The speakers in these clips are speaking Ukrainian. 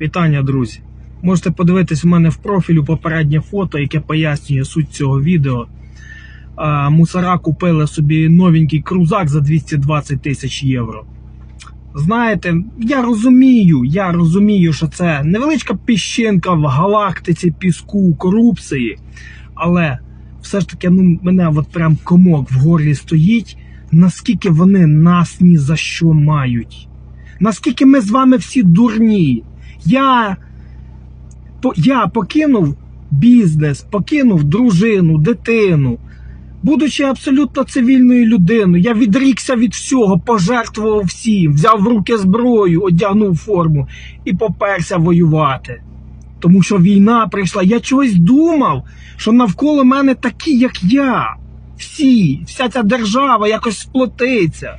Вітання, друзі! Можете подивитись у мене в профілю попереднє фото, яке пояснює суть цього відео. Мусора купили собі новенький крузак за 220 тисяч євро. Знаєте, я розумію, я розумію, що це невеличка піщинка в галактиці піску, корупції. Але все ж таки, ну, мене от прям комок в горлі стоїть, наскільки вони нас ні за що мають. Наскільки ми з вами всі дурні. Я, я покинув бізнес, покинув дружину, дитину. Будучи абсолютно цивільною людиною, я відрікся від всього, пожертвував всім, взяв в руки зброю, одягнув форму і поперся воювати. Тому що війна прийшла. Я чогось думав, що навколо мене такі, як я. Всі, вся ця держава якось сплотиться.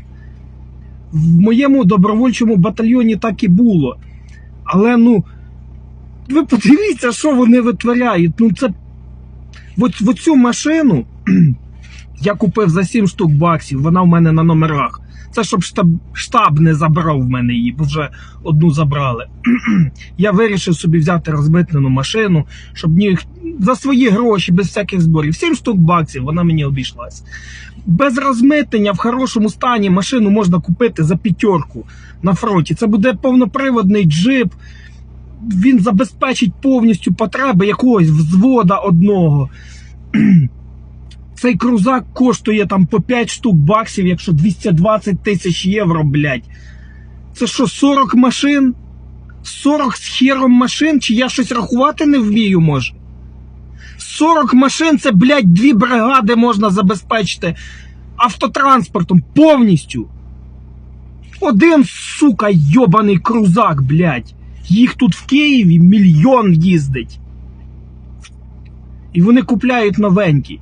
В моєму добровольчому батальйоні так і було. Але ну, ви подивіться, що вони витворяють. Ну, це. Оцю машину я купив за 7 штук баксів, вона в мене на номерах. Це щоб штаб, штаб не забрав в мене її, бо вже одну забрали. я вирішив собі взяти розмитнену машину, щоб ні, за свої гроші, без всяких зборів. 7 штук баксів, вона мені обійшлась. Без розмитнення в хорошому стані машину можна купити за п'ятерку на фронті. Це буде повноприводний джип. Він забезпечить повністю потреби якогось взвода одного. Цей крузак коштує там по 5 штук баксів, якщо 220 тисяч євро, блядь. Це що, 40 машин? 40 з хером машин? Чи я щось рахувати не вмію, може? 40 машин це, блядь, дві бригади можна забезпечити автотранспортом повністю. Один, сука, йобаний крузак, блядь. Їх тут в Києві мільйон їздить. І вони купляють новенькі.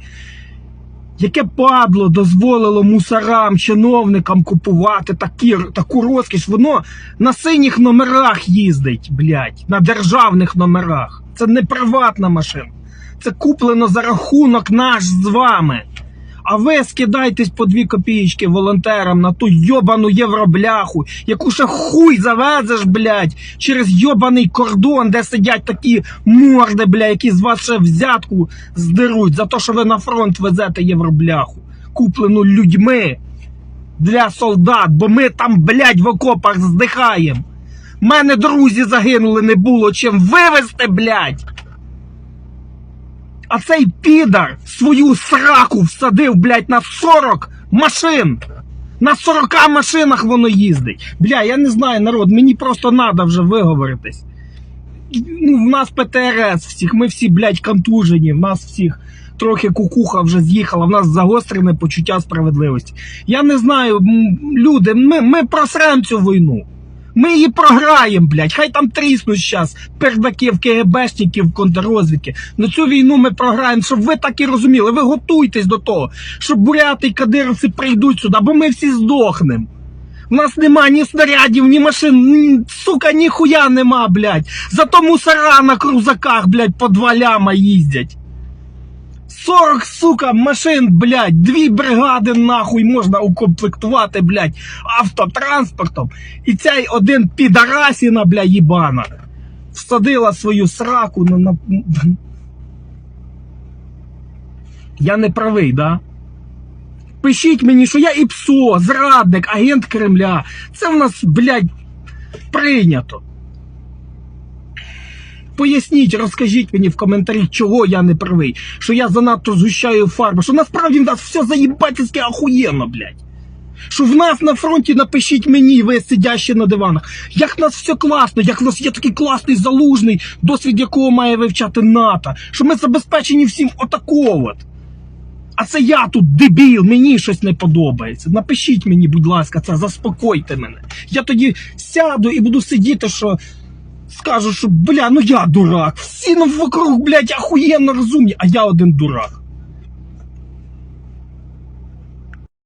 Яке падло дозволило мусорам, чиновникам купувати такі, таку розкіш? Воно на синіх номерах їздить, блядь, на державних номерах. Це не приватна машина. Це куплено за рахунок наш з вами. А ви скидайтесь по дві копійки волонтерам на ту йобану євробляху, яку ще хуй завезеш, блядь, через йобаний кордон, де сидять такі морди, бля, які з вас ще взятку здеруть за те, що ви на фронт везете євробляху, куплену людьми для солдат, бо ми там, блядь, в окопах здихаємо. Мене друзі загинули, не було чим вивезти, блядь. А цей підар свою сраку всадив, блядь, на 40 машин. На 40 машинах воно їздить. Бля, я не знаю, народ, мені просто треба вже виговоритись. Ну, в нас ПТРС всіх, ми всі, блядь, контужені, в нас всіх трохи кукуха вже з'їхала, в нас загострене почуття справедливості. Я не знаю, люди, ми, ми просрем цю війну. Ми її програємо, блядь. Хай там тріснуть зараз пердаків, КГБшників, контррозвідки. На цю війну ми програємо, щоб ви так і розуміли. Ви готуйтесь до того, щоб буряти і кадировці прийдуть сюди, бо ми всі здохнемо. У нас нема ні снарядів, ні машин, ні, сука, ніхуя нема, блядь. Зато мусора на крузаках, блядь, по два ляма їздять. 40, сука, машин, блядь, дві бригади нахуй можна укомплектувати, блядь, автотранспортом. І цей один підарасіна, бля, їбана, всадила свою сраку на. на... Я не правий, да? Пишіть мені, що я ІПСО, зрадник, агент Кремля. Це в нас, блядь, прийнято. Поясніть, розкажіть мені в коментарі, чого я не правий, що я занадто згущаю фарбу, що насправді в нас все заїбательськи ахуєнно, блядь. Що в нас на фронті напишіть мені, ви сидящі на диванах, як в нас все класно, як в нас є такий класний залужний, досвід якого має вивчати НАТО, що ми забезпечені всім отако от. А це я тут дебіл, мені щось не подобається. Напишіть мені, будь ласка, це заспокойте мене. Я тоді сяду і буду сидіти, що скажу, що бля, ну я дурак. Всі ну вокруг, блядь, ахуєнно розумні, а я один дурак.